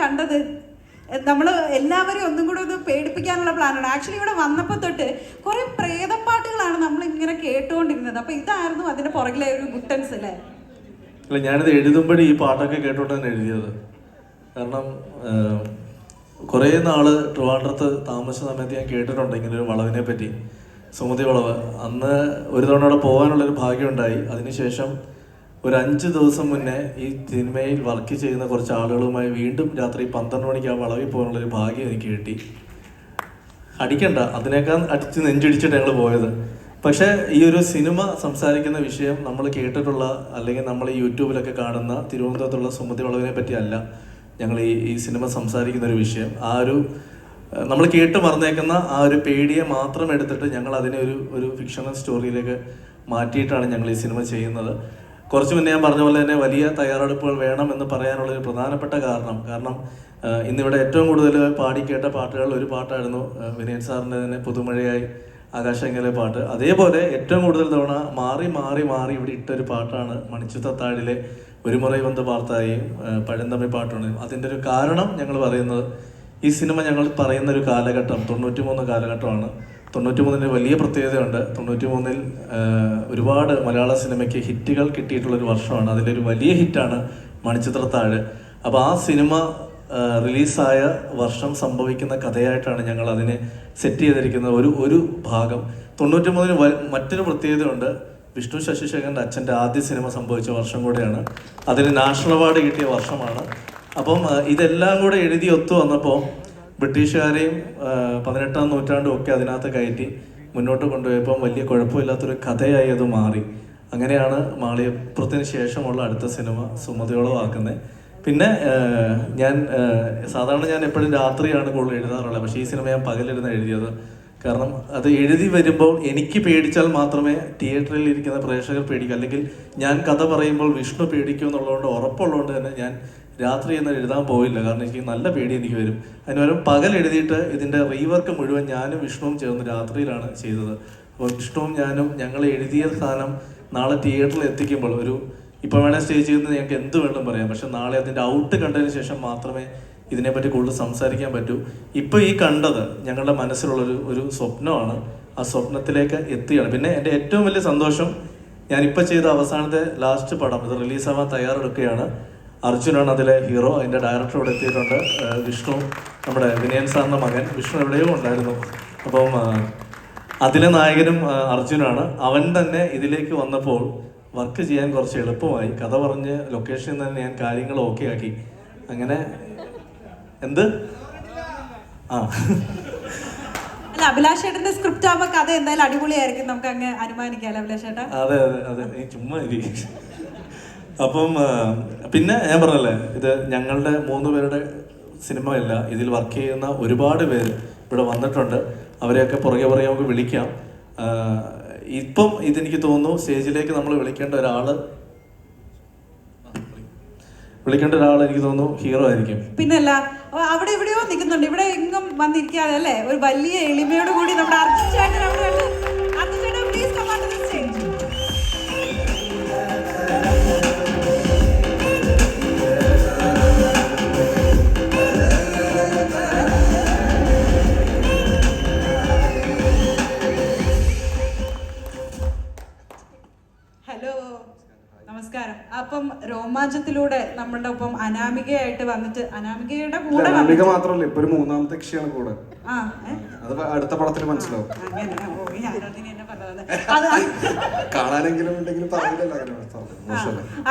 കണ്ടത്. നമ്മൾ എല്ലാവരും ഒന്നും കൂടെ ഒന്ന് പേടിപ്പിക്കാനുള്ള പ്ലാനാണ് ആക്ച്വലി ഇവിടെ വന്നപ്പോൾ തൊട്ട് കുറേ പ്രേതപ്പാട്ടുകളാണ് നമ്മൾ ഇങ്ങനെ കേട്ടുകൊണ്ടിരുന്നത് അപ്പൊ ഇതായിരുന്നു അതിന്റെ പുറകിലെ ഒരു ഗുട്ടൻസ് അല്ലേ? അല്ല ഞാനിത് എഴുതുമ്പോഴേ ഈ പാട്ടൊക്കെ കേട്ടോട്ട് തന്നെ എഴുതിയത്. കാരണം കുറേ നാൾ ട്രിവാൻഡ്രത്ത് താമസിച്ച സമയത്ത് ഞാൻ കേട്ടിട്ടുണ്ട് ഇങ്ങനെ ഒരു വളവിനെ പറ്റി. സുമതി വളവ്. അന്ന് ഒരു തവണ അവിടെ പോകാനുള്ളൊരു ഭാഗ്യമുണ്ടായി. അതിനുശേഷം ഒരു അഞ്ച് ദിവസം മുന്നേ ഈ സിനിമയിൽ വർക്ക് ചെയ്യുന്ന കുറച്ച് ആളുകളുമായി വീണ്ടും രാത്രി പന്ത്രണ്ട് മണിക്ക് ആ വളവിൽ പോകാനുള്ളൊരു ഭാഗ്യം എനിക്ക് കിട്ടി. അടിക്കണ്ട. അതിനേക്കാൾ അടിച്ച് നെഞ്ചടിച്ചിട്ട് ഞങ്ങൾ പോയത്. പക്ഷേ ഈ ഒരു സിനിമ സംസാരിക്കുന്ന വിഷയം നമ്മൾ കേട്ടിട്ടുള്ള അല്ലെങ്കിൽ നമ്മൾ യൂട്യൂബിലൊക്കെ കാണുന്ന തിരുവനന്തപുരത്തുള്ള സുമതി വളവിനെ പറ്റിയല്ല ഞങ്ങൾ ഈ ഈ സിനിമ സംസാരിക്കുന്ന ഒരു വിഷയം. ആ ഒരു നമ്മൾ കേട്ട് മറന്നേക്കുന്ന ആ ഒരു പേടിയെ മാത്രം എടുത്തിട്ട് ഞങ്ങൾ അതിനെ ഒരു ഒരു ഫിക്ഷണൽ സ്റ്റോറിയിലേക്ക് മാറ്റിയിട്ടാണ് ഞങ്ങൾ ഈ സിനിമ ചെയ്യുന്നത്. കുറച്ച് മുന്നേ ഞാൻ പറഞ്ഞ പോലെ തന്നെ വലിയ തയ്യാറെടുപ്പുകൾ വേണം എന്ന് പറയാനുള്ള ഒരു പ്രധാനപ്പെട്ട കാരണം. കാരണം ഇന്നിവിടെ ഏറ്റവും കൂടുതൽ പാടി കേട്ട പാട്ടുകൾ ഒരു പാട്ടായിരുന്നു വിനയൻ സാറിന്റെ തന്നെ പുതുമഴയായി ആകാശങ്കലെ പാട്ട്. അതേപോലെ ഏറ്റവും കൂടുതൽ തവണ മാറി മാറി മാറി ഇവിടെ ഇട്ടൊരു പാട്ടാണ് മണിച്ചുത്തത്താഴിലെ ഒരു മുറൈ വന്ന് പാർത്തായും പഴന്തമ്മി പാട്ടുണ്ട് അതിന്റെ ഒരു കാരണം ഞങ്ങൾ പറയുന്നത് ഈ സിനിമ ഞങ്ങൾ പറയുന്ന ഒരു കാലഘട്ടം തൊണ്ണൂറ്റി മൂന്ന് കാലഘട്ടമാണ്. തൊണ്ണൂറ്റി മൂന്നിന് വലിയ പ്രത്യേകതയുണ്ട്. തൊണ്ണൂറ്റി മൂന്നിൽ ഒരുപാട് മലയാള സിനിമയ്ക്ക് ഹിറ്റുകൾ കിട്ടിയിട്ടുള്ളൊരു വർഷമാണ്. അതിലൊരു വലിയ ഹിറ്റാണ് മണിച്ചിത്രത്താഴ്. അപ്പോൾ ആ സിനിമ റിലീസായ വർഷം സംഭവിക്കുന്ന കഥയായിട്ടാണ് ഞങ്ങൾ അതിനെ സെറ്റ് ചെയ്തിരിക്കുന്നത്. ഒരു ഒരു ഭാഗം. തൊണ്ണൂറ്റി മൂന്നിന് മറ്റൊരു പ്രത്യേകതയുണ്ട്. വിഷ്ണു ശശിശേഖരന്റെ അച്ഛന്റെ ആദ്യ സിനിമ സംഭവിച്ച വർഷം കൂടെയാണ്. അതിന് നാഷണൽ അവാർഡ് കിട്ടിയ വർഷമാണ്. അപ്പം ഇതെല്ലാം കൂടെ എഴുതി ഒത്തു വന്നപ്പോൾ ബ്രിട്ടീഷുകാരെയും പതിനെട്ടാം നൂറ്റാണ്ടും ഒക്കെ അതിനകത്ത് കയറ്റി മുന്നോട്ട് കൊണ്ടുപോയപ്പം വലിയ കുഴപ്പമില്ലാത്തൊരു കഥയായി അത് മാറി. അങ്ങനെയാണ് മാളിയപ്പുറത്തിന് ശേഷമുള്ള അടുത്ത സിനിമ സുമതിയോളം ആക്കുന്നത് പിന്നെ ഞാൻ സാധാരണ ഞാൻ എപ്പോഴും രാത്രിയാണ് കൂടുതൽ എഴുതാറുള്ളത് പക്ഷേ ഈ സിനിമ ഞാൻ പകലിരുന്ന് എഴുതിയത് കാരണം അത് എഴുതി വരുമ്പോൾ എനിക്ക് പേടിച്ചാൽ മാത്രമേ തിയേറ്ററിൽ ഇരിക്കുന്ന പ്രേക്ഷകർ പേടിക്കൂ. അല്ലെങ്കിൽ ഞാൻ കഥ പറയുമ്പോൾ വിഷ്ണു പേടിക്കും എന്നുള്ളതുകൊണ്ട് ഉറപ്പുള്ളതുകൊണ്ട് തന്നെ ഞാൻ രാത്രി എന്ന് എഴുതാൻ പോയില്ല കാരണം എനിക്ക് നല്ല പേടി എനിക്ക് വരും. അതിന് പകൽ എഴുതിയിട്ട് ഇതിന്റെ റീവർക്ക് മുഴുവൻ ഞാനും വിഷ്ണുവും ചേർന്ന് രാത്രിയിലാണ് ചെയ്തത്. അപ്പോൾ വിഷ്ണുവും ഞാനും ഞങ്ങൾ എഴുതിയ സാധനം നാളെ തിയേറ്ററിൽ എത്തിക്കുമ്പോൾ ഒരു ഇപ്പോൾ വേണേൽ സ്റ്റേജ് ചെയ്യുന്നത് ഞങ്ങൾക്ക് എന്ത് വേണം പറയാം. പക്ഷെ നാളെ അതിന്റെ ഔട്ട് കണ്ടതിന് ശേഷം മാത്രമേ ഇതിനെപ്പറ്റി കൂടുതൽ സംസാരിക്കാൻ പറ്റൂ. ഇപ്പോൾ ഈ കണ്ടത് ഞങ്ങളുടെ മനസ്സിലുള്ളൊരു ഒരു സ്വപ്നമാണ്. ആ സ്വപ്നത്തിലേക്ക് എത്തുകയാണ്. പിന്നെ എന്റെ ഏറ്റവും വലിയ സന്തോഷം ഞാനിപ്പോൾ ചെയ്ത അവസാനത്തെ ലാസ്റ്റ് പടം ഇത് റിലീസാവാൻ തയ്യാറെടുക്കുകയാണ്. അർജുനാണ് അതിലെ ഹീറോ അതിന്റെ ഡയറക്ടർ ഇവിടെ എത്തിയിട്ടുണ്ട്. വിഷ്ണു നമ്മുടെ വിനയൻ സാറിന്റെ മകൻ. വിഷ്ണു എവിടെയോ ഉണ്ടായിരുന്നു. അപ്പം അതിലെ നായകനും അർജുനാണ്. അവൻ തന്നെ ഇതിലേക്ക് വന്നപ്പോൾ വർക്ക് ചെയ്യാൻ കുറച്ച് എളുപ്പമായി. കഥ പറഞ്ഞ് ലൊക്കേഷനിൽ തന്നെ ഞാൻ കാര്യങ്ങൾ ഓക്കെ ആക്കി. അങ്ങനെ എന്ത്? ആ. അല്ല അഭിലാഷ് ചേട്ടന്റെ സ്ക്രിപ്റ്റ് ആവുമ്പോ കഥ എന്തായാലും അടിപൊളിയായിരിക്കും. നമുക്ക് അങ്ങ് അനുമാനിക്കാം അഭിലാഷ് ചേട്ടാ അതെ അതെ അതെ. നീ ചുമ്മാ ഇരി. അപ്പം പിന്നെ ഞാൻ പറഞ്ഞല്ലേ ഇത് ഞങ്ങളുടെ മൂന്ന് പേരുടെ സിനിമയല്ല ഇതിൽ വർക്ക് ചെയ്യുന്ന ഒരുപാട് പേര് ഇവിടെ വന്നിട്ടുണ്ട്. അവരെയൊക്കെ പുറകെ പുറകെ നമുക്ക് വിളിക്കാം. ഇപ്പം ഇതെനിക്ക് തോന്നുന്നു സ്റ്റേജിലേക്ക് നമ്മൾ വിളിക്കേണ്ട ഒരാൾ വിളിക്കേണ്ട ഒരാൾ എനിക്ക് തോന്നുന്നു ഹീറോ ആയിരിക്കും. പിന്നല്ല അവിടെ എവിടെയോ നിൽക്കുന്നുണ്ട്. ഇവിടെ എങ്ങും വന്നിരിക്കാതെ അല്ലേ? ഒരു വലിയ എളിമയോട് കൂടി നമ്മുടെ അർജുൻ ചേട്ടൻ അവിടെ രോമാഞ്ചത്തിലൂടെ നമ്മളുടെ ഒപ്പം അനാമികയായിട്ട് വന്നിട്ട് അനാമികയുടെ കൂടെ അനാമിക മാത്രമല്ല മാത്രല്ല ഇപ്പൊ ഒരു മൂന്നാമത്തെ കക്ഷിയാണ് കൂടെ. ആ അത് അടുത്ത പടത്തിൽ മനസ്സിലാവും. കാണാനെങ്കിലും ഉണ്ടെങ്കിലും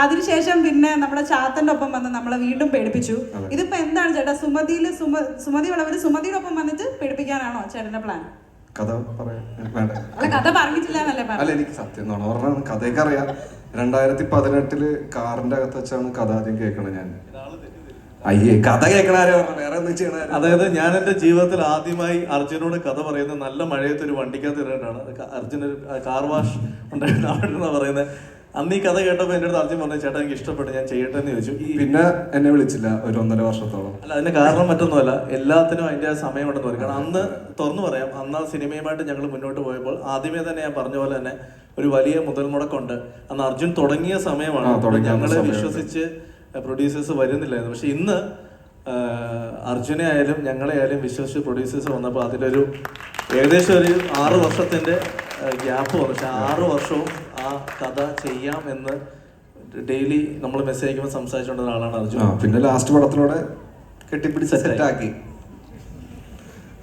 അതിനുശേഷം പിന്നെ നമ്മുടെ ചാത്തന്റെ ഒപ്പം വന്ന് നമ്മളെ വീണ്ടും പേടിപ്പിച്ചു. ഇതിപ്പോ എന്താണ് ചേട്ടാ സുമതിയിൽ സുമ സുമതി വളവര് സുമതിയുടെ ഒപ്പം വന്നിട്ട് പേടിപ്പിക്കാനാണോ ചേട്ടന്റെ പ്ലാൻ കഥ പറയാൻ അല്ല കഥ പറഞ്ഞിട്ടില്ല എന്നല്ലേ അല്ല പറഞ്ഞു എനിക്ക് സത്യം എന്നാണ് പറഞ്ഞാൽ കഥയൊക്കെ അറിയാം. രണ്ടായിരത്തി പതിനെട്ടിൽ കാറിന്റെ അകത്ത് വെച്ചാണ് കഥ ആദ്യം കേൾക്കണത് ഞാൻ. അയ്യേ കഥ കേൾക്കണ ആരെയാ പറഞ്ഞത്? വേറെ എന്ത് ചെയ്യണ? അതായത് ഞാൻ എന്റെ ജീവിതത്തിൽ ആദ്യമായി അർജുനോട് കഥ പറയുന്നത് നല്ല മഴയത്ത് ഒരു വണ്ടിക്കകത്ത് ഇറങ്ങിയിട്ടാണ്. അർജുന കാർ വാഷ് ഉണ്ടായിരുന്നു അവിടെ പറയുന്നത്. അന്ന് ഈ കഥ കേട്ടപ്പോൾ എന്റെ അടുത്ത് അർജുൻ പറഞ്ഞു ചേട്ടാ എനിക്ക് ഇഷ്ടപ്പെട്ടു ഞാൻ ചെയ്യട്ടെ എന്ന് ചോദിച്ചു പിന്നെ എന്നെ വിളിച്ചില്ല ഒരു ഒന്നര വർഷത്തോളം. അല്ല അതിന് കാരണം മറ്റൊന്നുമല്ല എല്ലാത്തിനും അതിന്റെ സമയമുണ്ടെന്ന് പറയും. കാരണം അന്ന് തുറന്നു പറയാം അന്ന് ആ സിനിമയുമായിട്ട് ഞങ്ങൾ മുന്നോട്ട് പോയപ്പോൾ ആദ്യമേ തന്നെ ഞാൻ പറഞ്ഞ പോലെ തന്നെ ഒരു വലിയ മുതൽ മുടക്കുണ്ട് അന്ന് അർജുൻ തുടങ്ങിയ സമയമാണ്. ഞങ്ങളെ വിശ്വസിച്ച് പ്രൊഡ്യൂസേഴ്സ് വരുന്നില്ലായിരുന്നു. പക്ഷെ ഇന്ന് അർജുനെ ആയാലും ഞങ്ങളെ ആയാലും വിശ്വസിച്ച് പ്രൊഡ്യൂസേഴ്സ് വന്നപ്പോൾ അതിലൊരു ഏകദേശം ഒരു ആറ് വർഷത്തിന്റെ ഗ്യാപ്പ് വന്നു. പക്ഷെ ആറ് വർഷവും ആ കഥ ചെയ്യാം എന്ന് ഡെയിലി നമ്മൾ മെസ്സേജ് അയക്കുമ്പോൾ സംസാരിച്ചുകൊണ്ടിരുന്ന ആളാണ് അർജുൻ. പിന്നെ ലാസ്റ്റ് പടത്തിലൂടെ കെട്ടിപ്പിടിച്ച്. സെറ്റാക്കി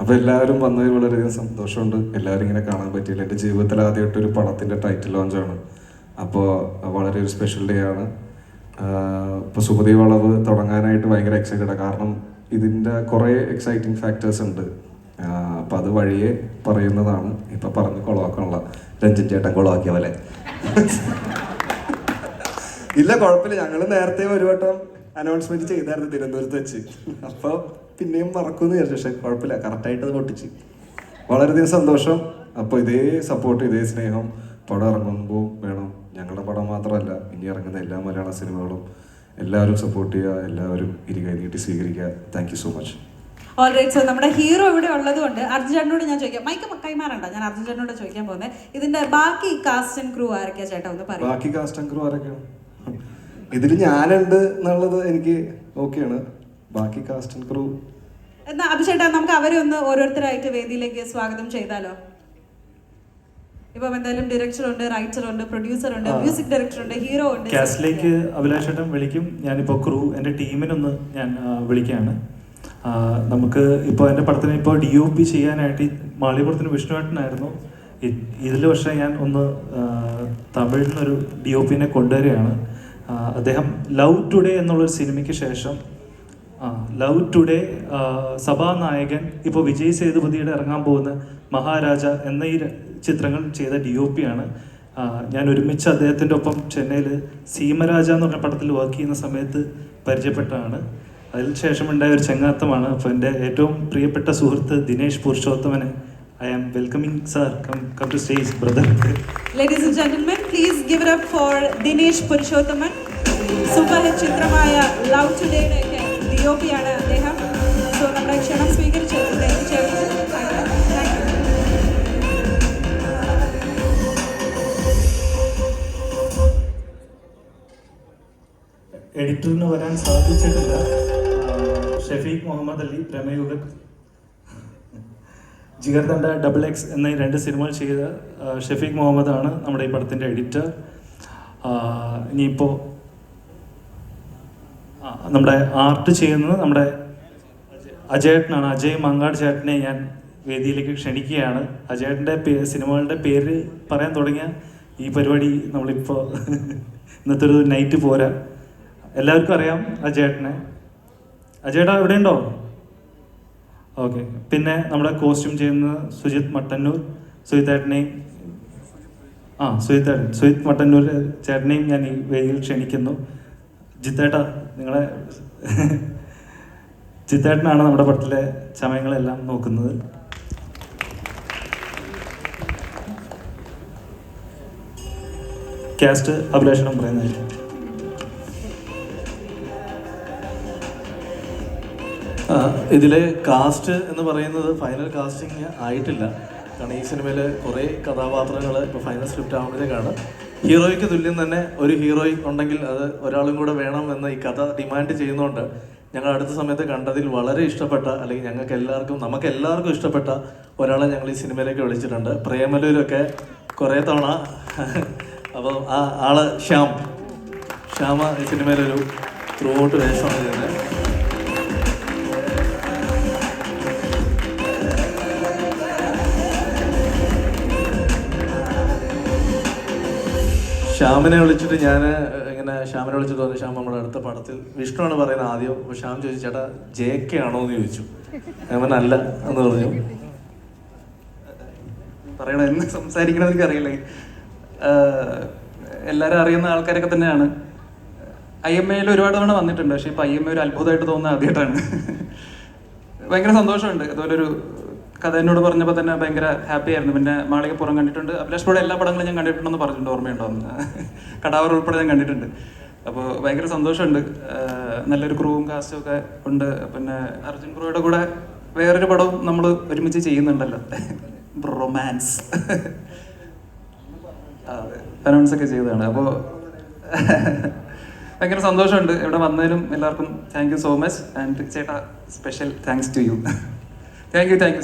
അപ്പൊ എല്ലാവരും വന്നതിൽ വളരെയധികം സന്തോഷമുണ്ട്. എല്ലാവരും ഇങ്ങനെ കാണാൻ പറ്റിയില്ല. എന്റെ ജീവിതത്തിൽ ആദ്യമായിട്ട് ഒരു പടത്തിന്റെ ടൈറ്റിൽ ലോഞ്ചാണ് അപ്പോൾ വളരെ ഒരു സ്പെഷ്യൽ ഡേ ആണ്. ഇപ്പോൾ സുമതി വളവ് തുടങ്ങാനായിട്ട് ഭയങ്കര എക്സൈറ്റഡ് കാരണം ഇതിന്റെ കുറേ എക്സൈറ്റിംഗ് ഫാക്ടേഴ്സ് ഉണ്ട്. അപ്പം അത് വഴിയെ പറയുന്നതാണ്. ഇപ്പം പറഞ്ഞ് കൊളവാക്കാനുള്ള രഞ്ജിൻ ചേട്ടൻ കൊളവാക്കിയ പോലെ ഇല്ല കുഴപ്പമില്ല. ഞങ്ങൾ നേരത്തെ ഒരു വട്ടം അനൗൺസ്മെന്റ് ചെയ്തായിരുന്നു തിരുവനന്തപുരത്ത് വെച്ച്. അപ്പോൾ പിന്നെയും മറക്കുമെന്ന് വിചാരിച്ചു. പക്ഷെ കുഴപ്പമില്ല. കറക്റ്റായിട്ട് അത് പൊട്ടിച്ച്. വളരെയധികം സന്തോഷം. അപ്പോൾ ഇതേ സപ്പോർട്ട് ഇതേ സ്നേഹം. പടം ഇറങ്ങുമ്പോൾ വേണം. ഞങ്ങളുടെ പടം മാത്രമല്ല ഇനി ഇറങ്ങുന്ന എല്ലാ മലയാള സിനിമകളും എല്ലാവരും സപ്പോർട്ട് ചെയ്യുക എല്ലാവരും ഇരുകൈ നീട്ടി സ്വീകരിക്കുക. Thank so much alright so നമ്മുടെ ഹീറോ ഇവിടെ ഉള്ളതുകൊണ്ട് അർജുൻ ചേട്ടനോട് ഞാൻ ചോദിക്കാം. മൈക്ക് കൈമാറണ്ട ഞാൻ അർജുനോട് ചേട്ടനോട് ചോദിക്കാൻ പോകുന്നത് ഇതിന്റെ ബാക്കി കാസ്റ്റ് ആൻഡ് ക്രൂ ആരൊക്കെയാ ചേട്ടാ? ഒന്ന് പറയാം. ബാക്കി കാസ്റ്റ് ആൻഡ് ക്രൂ ആരൊക്കെയാണ്? ഇതിൽ ഞാനുണ്ട് എന്നുള്ളത് എനിക്ക് ഓക്കെയാണ് ബാക്കി കാസ്റ്റ് ആൻഡ് ക്രൂ എന്നാ അഭിഷേട്ടാ നമുക്ക് അവരെ ഒന്ന് ഓരോരുത്തരായിട്ട് വേദിയിലേക്ക് സ്വാഗതം ചെയ്താലോ? ഇപ്പം എന്തായാലും ഡയറക്ടർ ഉണ്ട് റൈറ്റർ ഉണ്ട് പ്രൊഡ്യൂസർ ഉണ്ട് മ്യൂസിക് ഡയറക്ടർ ഉണ്ട് ഹീറോ ഉണ്ട്. കാസ്റ്റിലേക്ക് അഭിലാഷേട്ടൻ വിളിക്കും. ഞാനിപ്പോൾ ക്രൂ എന്റെ ടീമിനൊന്ന് ഞാൻ വിളിക്കുകയാണ് നമുക്ക് ഇപ്പോൾ എന്റെ പടത്തിന് ഇപ്പോൾ ഡി ഒ പി ചെയ്യാനായിട്ട് മാളികപ്പുറത്തിന് വിഷ്ണുവേട്ടനായിരുന്നു. ഇതിൽ പക്ഷേ ഞാൻ ഒന്ന് തമിഴിൽ നിന്നൊരു ഡി ഒ പിനെ കൊണ്ടുവരികയാണ്. അദ്ദേഹം ലവ് ടുഡേ എന്നുള്ളൊരു സിനിമയ്ക്ക് ശേഷം ലവ് ടുഡേ സഭാനായകൻ ഇപ്പോൾ വിജയ് സേതുപതിയുടെ ഇറങ്ങാൻ പോകുന്ന മഹാരാജ എന്ന ഈ ചിത്രങ്ങൾ ചെയ്ത ഡി ഒ പി ആണ്. ഞാൻ ഒരുമിച്ച് അദ്ദേഹത്തിന്റെ ഒപ്പം ചെന്നൈയിൽ സീമരാജ എന്ന് പറഞ്ഞ പടത്തിൽ വർക്ക് ചെയ്യുന്ന സമയത്ത് പരിചയപ്പെട്ടതാണ്. അതിന് ശേഷം ഉണ്ടായ ഒരു ചങ്ങാത്തമാണ് അപ്പോൾ എന്റെ ഏറ്റവും പ്രിയപ്പെട്ട സുഹൃത്ത് Dinesh പുരുഷോത്തമനെ. I am welcoming sir come come to stage brother ladies and gentlemen please give it up for Dinesh Purushothaman super hit ചിത്രമായ ലവ് ടുഡേയുടെ ഒക്കെ ഡി ഒ പി ആണ് അദ്ദേഹം. സോ നമ്മുടെ ക്ഷണം സ്വീകരിച്ച് എഡിറ്ററിന് വരാൻ സാധിച്ചിട്ടില്ല. ഷഫീഖ് മുഹമ്മദ് അലി പ്രമേയുഗൻ ജിഗർദണ്ഡ ഡബിൾ എക്സ് എന്ന രണ്ട് സിനിമകൾ ചെയ്ത ഷെഫീഖ് മുഹമ്മദാണ് നമ്മുടെ ഈ പടത്തിന്റെ എഡിറ്റർ. ഇനിയിപ്പോൾ നമ്മുടെ ആർട്ട് ചെയ്യുന്നത് നമ്മുടെ അജയേട്ടനാണ്. അജയ് മങ്ങാട് ചേട്ടനെ ഞാൻ വേദിയിലേക്ക് ക്ഷണിക്കുകയാണ്. അജയേട്ടന്റെ പേ സിനിമകളുടെ പേര് പറയാൻ തുടങ്ങിയ ഈ പരിപാടി നമ്മളിപ്പോൾ ഇന്നത്തെ ഒരു നൈറ്റ് പോരാ. എല്ലാവർക്കും അറിയാം അജയേട്ടനെ. അജയേട്ടാ എവിടെയുണ്ടോ ഓക്കെ. പിന്നെ നമ്മുടെ കോസ്റ്റ്യൂം ചെയ്യുന്ന സുജിത് മട്ടന്നൂർ സുജിത്തേട്ടനെയും ആ സുജിത്തേട്ടൻ സുജിത് മട്ടന്നൂർ ചേട്ടനെയും ഞാൻ ഈ വേദിയിൽ ക്ഷണിക്കുന്നു. ജിത്തേട്ടാ നിങ്ങളെ ജിത്തേട്ടനാണ് നമ്മുടെ പടത്തിലെ ചമയങ്ങളെല്ലാം നോക്കുന്നത്. കാസ്റ്റ് അഭിലാഷണം പറയുന്നതായിരിക്കും ഇതിലെ കാസ്റ്റ് എന്ന് പറയുന്നത് ഫൈനൽ കാസ്റ്റിംഗ് ആയിട്ടില്ല. കാരണം ഈ സിനിമയിൽ കുറേ കഥാപാത്രങ്ങൾ ഇപ്പോൾ ഫൈനൽ സ്ക്രിപ്റ്റ് ആകുമ്പോഴത്തേക്കാണ് ഹീറോയ്ക്ക് തുല്യം തന്നെ ഒരു ഹീറോയി ഉണ്ടെങ്കിൽ അത് ഒരാളും കൂടെ വേണം എന്ന് ഈ കഥ ഡിമാൻഡ് ചെയ്യുന്നതുകൊണ്ട് ഞങ്ങൾ അടുത്ത സമയത്ത് കണ്ടതിൽ വളരെ ഇഷ്ടപ്പെട്ട അല്ലെങ്കിൽ ഞങ്ങൾക്ക് എല്ലാവർക്കും നമുക്ക് എല്ലാവർക്കും ഇഷ്ടപ്പെട്ട ഒരാളെ ഞങ്ങൾ ഈ സിനിമയിലേക്ക് വിളിച്ചിട്ടുണ്ട്. പ്രേമലൂരൊക്കെ കുറേ തവണ അപ്പോൾ ആ ആൾ ശ്യാം. ശ്യാമ ഈ സിനിമയിലൊരു ത്രൂ ഔട്ട് വേഷമാണ് ചെയ്യുന്നത്. ശ്യാമിനെ വിളിച്ചിട്ട് ഞാൻ ഇങ്ങനെ ശ്യാമിനെ വിളിച്ചിട്ട് പറഞ്ഞു ശ്യാം നമ്മുടെ അടുത്ത പടത്തിൽ വിഷ്ണുവാണ് പറയുന്നത് ആദ്യം. അപ്പോൾ ശ്യാം ചോദിച്ചു ചേട്ടാ ജെ കെ ആണോ എന്ന് ചോദിച്ചു. ഞാൻ അല്ല എന്ന് പറഞ്ഞു. പറയണ എന്ന് സംസാരിക്കണം എനിക്കറിയില്ല. അറിയില്ലേ എല്ലാവരും അറിയുന്ന ആൾക്കാരൊക്കെ തന്നെയാണ്. ഐ എം എയിൽ ഒരുപാട് തവണ വന്നിട്ടുണ്ട് പക്ഷെ ഇപ്പം ഐ എം എ ഒരു അത്ഭുതമായിട്ട് തോന്നുന്ന ആദ്യമായിട്ടാണ്. ഭയങ്കര സന്തോഷമുണ്ട്. അതുപോലെ ഒരു കഥ എന്നോട് പറഞ്ഞപ്പോൾ തന്നെ ഭയങ്കര ഹാപ്പി ആയിരുന്നു. പിന്നെ മാളികപ്പുറം കണ്ടിട്ടുണ്ട്. അഭിലാഷ് പോലെ എല്ലാ പടങ്ങളും ഞാൻ കണ്ടിട്ടുണ്ടെന്ന് പറഞ്ഞിട്ടുണ്ട്. ഓർമ്മയുണ്ടോ? കടാവർ ഉൾപ്പെടെ ഞാൻ കണ്ടിട്ടുണ്ട്. അപ്പോൾ ഭയങ്കര സന്തോഷമുണ്ട്. നല്ലൊരു ക്രൂവും കാസ്റ്റും ഒക്കെ ഉണ്ട്. പിന്നെ അർജുൻ ക്രൂയുടെ കൂടെ വേറൊരു പടവും നമ്മൾ ഒരുമിച്ച് ചെയ്യുന്നുണ്ടല്ലോ. റൊമാൻസ് അനൗൺസ് ഒക്കെ ചെയ്തതാണ്. അപ്പോൾ ഭയങ്കര സന്തോഷമുണ്ട്. ഇവിടെ വന്നതിനും എല്ലാവർക്കും thank you so much and ചേട്ടാ special thanks to you thank you thank you